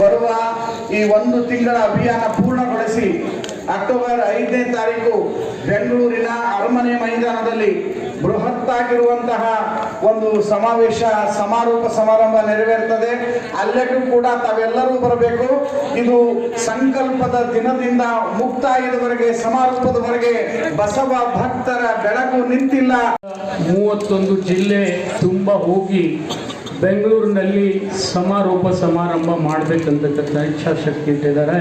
ಬರುವ ಈ ಒಂದು ತಿಂಗಳ ಅಭಿಯಾನ ಪೂರ್ಣಗೊಳಿಸಿ ಅಕ್ಟೋಬರ್ ಐದನೇ ತಾರೀಕು ಬೆಂಗಳೂರಿನ ಅರಮನೆ ಮೈದಾನದಲ್ಲಿ ಬೃಹತ್ತಾಗಿರುವಂತಹ ಒಂದು ಸಮಾವೇಶ, ಸಮಾರೋಪ ಸಮಾರಂಭ ನೆರವೇರ್ತದೆ. ಅಲ್ಲೆಗೂ ಕೂಡ ತಾವೆಲ್ಲರೂ ಬರಬೇಕು. ಇದು ಸಂಕಲ್ಪದ ದಿನದಿಂದ ಮುಕ್ತಾಯದವರೆಗೆ, ಸಮಾರೋಪದವರೆಗೆ ಬಸವ ಭಕ್ತರ ಬೆಳಕು ನಿಂತಿಲ್ಲ. ಮೂವತ್ತೊಂದು ಜಿಲ್ಲೆ ತುಂಬ ಹೋಗಿ ಬೆಂಗಳೂರಿನಲ್ಲಿ ಸಮಾರೋಪ ಸಮಾರಂಭ ಮಾಡಬೇಕಂತಕ್ಕಂಥ ಇಚ್ಛಾಶಕ್ತಿ ಇಟ್ಟಿದ್ದಾರೆ.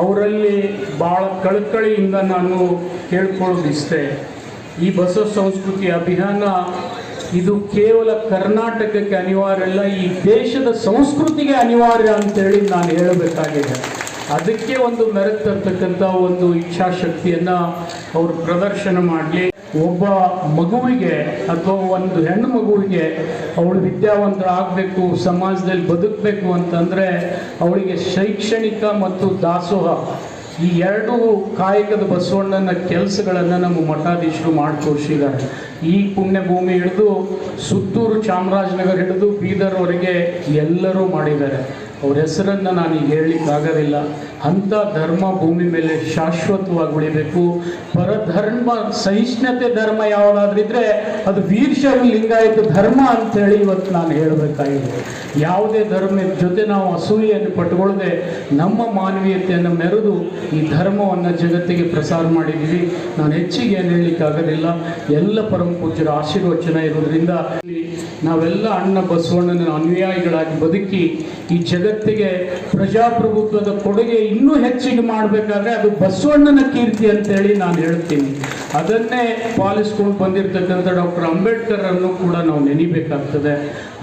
ಅವರಲ್ಲಿ ಭಾಳ ಕಳಕಳಿಯಿಂದ ನಾನು ಕೇಳ್ಕೊಳ್ಳೋದು ಇಷ್ಟೇ ಈ ಬಸವ ಸಂಸ್ಕೃತಿ ಅಭಿಯಾನ ಇದು ಕೇವಲ ಕರ್ನಾಟಕಕ್ಕೆ ಅನಿವಾರ್ಯ ಅಲ್ಲ, ಈ ದೇಶದ ಸಂಸ್ಕೃತಿಗೆ ಅನಿವಾರ್ಯ ಅಂತೇಳಿ ನಾನು ಹೇಳಬೇಕಾಗಿದೆ. ಅದಕ್ಕೆ ಒಂದು ಮೆರೆತರ್ತಕ್ಕಂಥ ಒಂದು ಇಚ್ಛಾಶಕ್ತಿಯನ್ನು ಅವರು ಪ್ರದರ್ಶನ ಮಾಡಲಿ. ಒಬ್ಬ ಮಗುವಿಗೆ ಅಥವಾ ಒಂದು ಹೆಣ್ಣು ಮಗುವಿಗೆ ಅವಳು ವಿದ್ಯಾವಂತರಾಗಬೇಕು, ಸಮಾಜದಲ್ಲಿ ಬದುಕಬೇಕು ಅಂತಂದರೆ ಅವಳಿಗೆ ಶೈಕ್ಷಣಿಕ ಮತ್ತು ದಾಸೋಹ ಈ ಎರಡು ಕಾಯಕದ ಬಸವಣ್ಣನ ಕೆಲಸಗಳನ್ನು ನಮ್ಮ ಮಠಾಧೀಶರು ಮಾಡಿ ತೋರಿಸಿದ್ದಾರೆ ಈ ಪುಣ್ಯಭೂಮಿ ಹಿಡಿದು ಸುತ್ತೂರು ಚಾಮರಾಜನಗರ ಹಿಡಿದು ಬೀದರ್ವರೆಗೆ ಎಲ್ಲರೂ ಮಾಡಿದ್ದಾರೆ. ಅವ್ರ ಹೆಸರನ್ನು ನಾನು ಈಗ ಹೇಳಲಿಕ್ಕಾಗೋದಿಲ್ಲ. ಅಂಥ ಧರ್ಮ ಭೂಮಿ ಮೇಲೆ ಶಾಶ್ವತವಾಗಿ ಉಳಿಬೇಕು. ಪರಧರ್ಮ, ಸಹಿಷ್ಣುತೆ ಧರ್ಮ ಯಾವುದಾದ್ರಿದ್ರೆ ಅದು ವೀರಶೈವ ಲಿಂಗಾಯತ ಧರ್ಮ ಅಂತೇಳಿ ಇವತ್ತು ನಾನು ಹೇಳಬೇಕಾಗಿದೆ. ಯಾವುದೇ ಧರ್ಮದ ಜೊತೆ ನಾವು ಅಸೂಯೆಯನ್ನು ಪಟ್ಕೊಳ್ಳದೆ ನಮ್ಮ ಮಾನವೀಯತೆಯನ್ನು ಮೆರೆದು ಈ ಧರ್ಮವನ್ನು ಜಗತ್ತಿಗೆ ಪ್ರಸಾರ ಮಾಡಿದ್ದೀವಿ. ನಾನು ಹೆಚ್ಚಿಗೆ ಏನು ಹೇಳಲಿಕ್ಕಾಗೋದಿಲ್ಲ. ಎಲ್ಲ ಪರಮ ಪೂಜ್ಯರ ಆಶೀರ್ವಚನ ಇರೋದ್ರಿಂದ ನಾವೆಲ್ಲ ಅಣ್ಣ ಬಸವಣ್ಣನ ಅನುಯಾಯಿಗಳಾಗಿ ಬದುಕಿ ಈ ಜಗತ್ತಿಗೆ ಪ್ರಜಾಪ್ರಭುತ್ವದ ಕೊಡುಗೆ ಇನ್ನೂ ಹೆಚ್ಚಿಗೆ ಮಾಡಬೇಕಾದ್ರೆ ಅದು ಬಸವಣ್ಣನ ಕೀರ್ತಿ ಅಂತೇಳಿ ನಾನು ಹೇಳ್ತೀನಿ. ಅದನ್ನೇ ಪಾಲಿಸ್ಕೊಂಡು ಬಂದಿರತಕ್ಕಂಥ ಡಾಕ್ಟರ್ ಅಂಬೇಡ್ಕರ್ ಅನ್ನು ಕೂಡ ನಾವು ನೆನಿಬೇಕಾಗ್ತದೆ.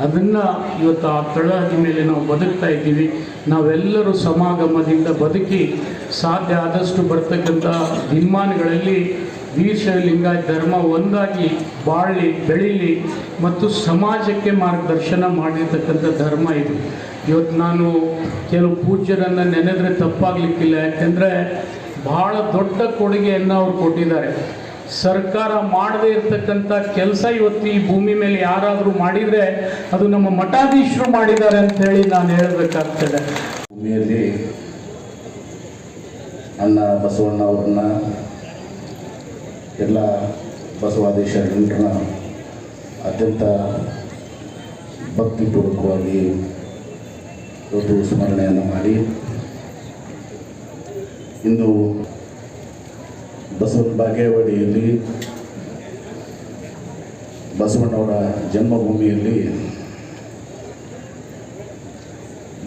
ಅದನ್ನು ಇವತ್ತು ಆ ತಳಹದಿ ಮೇಲೆ ನಾವು ಬದುಕ್ತಾ ಇದ್ದೀವಿ. ನಾವೆಲ್ಲರೂ ಸಮಾಗಮದಿಂದ ಬದುಕಿ ಸಾಧ್ಯ ಆದಷ್ಟು ಬರ್ತಕ್ಕಂಥ ದಿನಮಾನಗಳಲ್ಲಿ ವೀರಶೈವ ಲಿಂಗಾಯತ ಧರ್ಮ ಒಂದಾಗಿ ಬಾಳಿ ಬೆಳೀಲಿ ಮತ್ತು ಸಮಾಜಕ್ಕೆ ಮಾರ್ಗದರ್ಶನ ಮಾಡಿರ್ತಕ್ಕಂಥ ಧರ್ಮ ಇದು. ಇವತ್ತು ನಾನು ಕೆಲವು ಪೂಜ್ಯರನ್ನು ನೆನೆದ್ರೆ ತಪ್ಪಾಗಲಿಕ್ಕಿಲ್ಲ, ಯಾಕೆಂದರೆ ಭಾಳ ದೊಡ್ಡ ಕೊಡುಗೆಯನ್ನು ಅವ್ರು ಕೊಟ್ಟಿದ್ದಾರೆ. ಸರ್ಕಾರ ಮಾಡದೇ ಇರತಕ್ಕಂಥ ಕೆಲಸ ಇವತ್ತು ಈ ಭೂಮಿ ಮೇಲೆ ಯಾರಾದರೂ ಮಾಡಿದರೆ ಅದು ನಮ್ಮ ಮಠಾಧೀಶರು ಮಾಡಿದ್ದಾರೆ ಅಂತೇಳಿ ನಾನು ಹೇಳಬೇಕಾಗ್ತದೆ. ಭೂಮಿಯಲ್ಲಿ ಅಣ್ಣ ಬಸವಣ್ಣ ಅವ್ರನ್ನ ಎಲ್ಲ ಬಸವಾದೀಶರನ್ನ ಅತ್ಯಂತ ಭಕ್ತಿಪೂರ್ವಕವಾಗಿ ಇವತ್ತು ಸ್ಮರಣೆಯನ್ನು ಮಾಡಿ ಇಂದು ಬಸವ ಬಾಗೇವಾಡಿಯಲ್ಲಿ ಬಸವಣ್ಣವರ ಜನ್ಮಭೂಮಿಯಲ್ಲಿ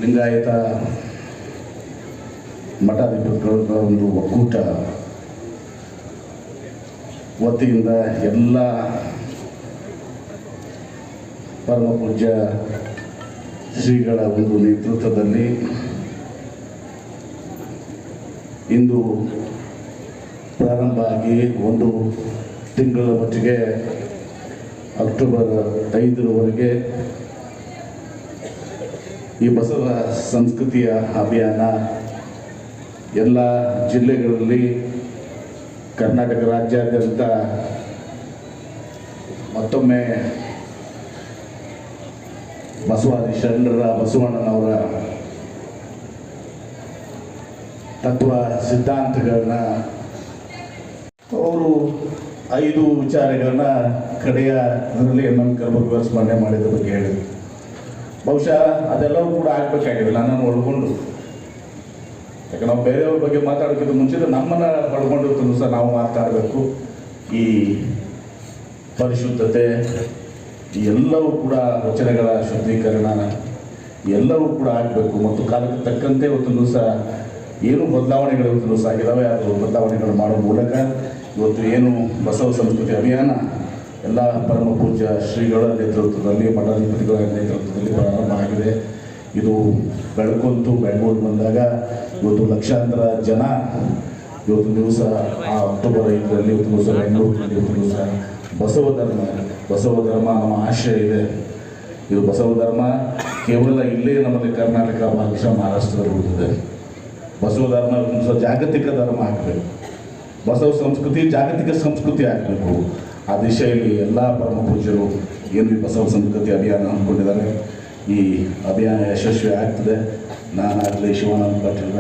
ಲಿಂಗಾಯತ ಮಠಾಧಿಪತಿಗಳ ಒಂದು ಒಕ್ಕೂಟ ವತಿಯಿಂದ ಎಲ್ಲ ಪರಮ ಪೂಜ್ಯ ಶ್ರೀಗಳ ಒಂದು ನೇತೃತ್ವದಲ್ಲಿ ಇಂದು ಪ್ರಾರಂಭ ಆಗಿ ಒಂದು ತಿಂಗಳ ಮಟ್ಟಿಗೆ ಅಕ್ಟೋಬರ್ ಐದರವರೆಗೆ ಈ ಬಸವ ಸಂಸ್ಕೃತಿಯ ಅಭಿಯಾನ ಎಲ್ಲ ಜಿಲ್ಲೆಗಳಲ್ಲಿ ಕರ್ನಾಟಕ ರಾಜ್ಯಾದ್ಯಂತ ಮತ್ತೊಮ್ಮೆ ಬಸವಾದಿ ಶರಣರ ಬಸವಣ್ಣನವರ ತತ್ವ ಸಿದ್ಧಾಂತಗಳನ್ನ ಅವರು ಐದು ವಿಚಾರಗಳನ್ನ ಕಡೆಯ ಅದರಲ್ಲಿ ನಮ್ಮ ಕಲಬುರಗಿ ಸ್ಮರಣೆ ಮಾಡಿದ ಬಗ್ಗೆ ಹೇಳಿದ್ರು. ಬಹುಶಃ ಅದೆಲ್ಲವೂ ಕೂಡ ಆಗ್ಬೇಕಾಗಿಲ್ಲ ನನ್ನನ್ನು ಒಳಗೊಂಡು. ಯಾಕೆ ನಾವು ಬೇರೆಯವ್ರ ಬಗ್ಗೆ ಮಾತಾಡೋಕ್ಕಿಂತ ಮುಂಚೆ ನಮ್ಮನ್ನ ಒಳಗೊಂಡು ಸಹ ನಾವು ಮಾತಾಡಬೇಕು. ಈ ಪರಿಶುದ್ಧತೆ ಎಲ್ಲವೂ ಕೂಡ ವಚನಗಳ ಶುದ್ಧೀಕರಣ ಎಲ್ಲವೂ ಕೂಡ ಆಗಬೇಕು. ಮತ್ತು ಕಾಲಕ್ಕೆ ತಕ್ಕಂತೆ ಇವತ್ತು ದಿವಸ ಏನು ಬದಲಾವಣೆಗಳು ಇವತ್ತು ದಿವಸ ಆಗಿದ್ದಾವೆ, ಅದು ಬದಲಾವಣೆಗಳು ಮಾಡೋ ಮೂಲಕ ಇವತ್ತು ಏನು ಬಸವ ಸಂಸ್ಕೃತಿ ಅಭಿಯಾನ, ಎಲ್ಲ ಪರಮ ಪೂಜ್ಯ ಶ್ರೀಗಳ ನೇತೃತ್ವದಲ್ಲಿ ಮಠಾಧಿಪತಿಗಳ ನೇತೃತ್ವದಲ್ಲಿ ಪ್ರಾರಂಭ ಆಗಿದೆ. ಇದು ಬೆಳಕೊಂತು ಬೆಂಗಳೂರು ಬಂದಾಗ ಇವತ್ತು ಲಕ್ಷಾಂತರ ಜನ ಇವತ್ತು ದಿವಸ ಆ ಅಕ್ಟೋಬರ್ ಐದರಲ್ಲಿ ಇವತ್ತು ದಿವಸ ಬೆಂಗಳೂರಿನಲ್ಲಿ ಇವತ್ತು ದಿವಸ ಬಸವ ಧರ್ಮ. ಬಸವ ಧರ್ಮ ನಮ್ಮ ಆಶಯ ಇದೆ. ಇದು ಬಸವ ಧರ್ಮ ಕೇವಲ ಇಲ್ಲೇ ನಮ್ಮಲ್ಲಿ ಕರ್ನಾಟಕ ಭಾಗಶಃ ಮಹಾರಾಷ್ಟ್ರದಲ್ಲಿ ಉಳಿದಿದೆ. ಬಸವ ಧರ್ಮ ಒಂದು ಜಾಗತಿಕ ಧರ್ಮ ಆಗಬೇಕು. ಬಸವ ಸಂಸ್ಕೃತಿ ಜಾಗತಿಕ ಸಂಸ್ಕೃತಿ ಆಗಬೇಕು. ಆ ದಿಶೆಯಲ್ಲಿ ಎಲ್ಲ ಪರಮ ಪೂಜ್ಯರು ಏನು ಬಸವ ಸಂಸ್ಕೃತಿ ಅಭಿಯಾನ ಹಮ್ಮಿಕೊಂಡಿದ್ದಾರೆ. ಈ ಅಭಿಯಾನ ಯಶಸ್ವಿ ಆಗ್ತದೆ ನಾನಾಗಲಿ ಶಿವಾನಂದ ಪಾಟೀಲ್